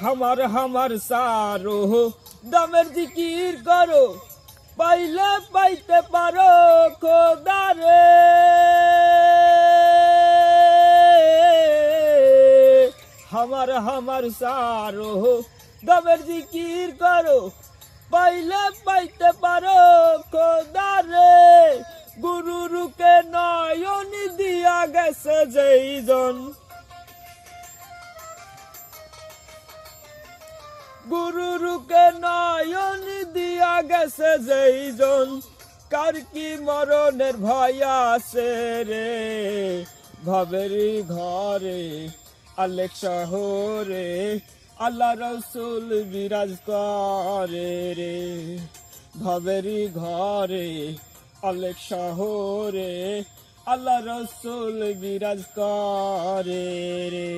হামার হামার সারো। দামের জিকির করো, পাইলে পাইতে পারো খোদারে। হামার হামার সারো, দামের জিকির করো, পাইলে পাইতে পারো খোদারে। গুরু রুকে নয়নি দিয়া গেছে যেইজন। গুরু রুকে নয়ন দিয়া গেছে যেইজন। কার কি মরণের ভয় আছে রে? ভবেরি ঘরে, আলেক শহরে, আল্লাহ রসুল বিরাজ করে রে। ভবেরি ঘরে, আলেক শহরে, আল্লাহ রসুল বিরাজ করে রে।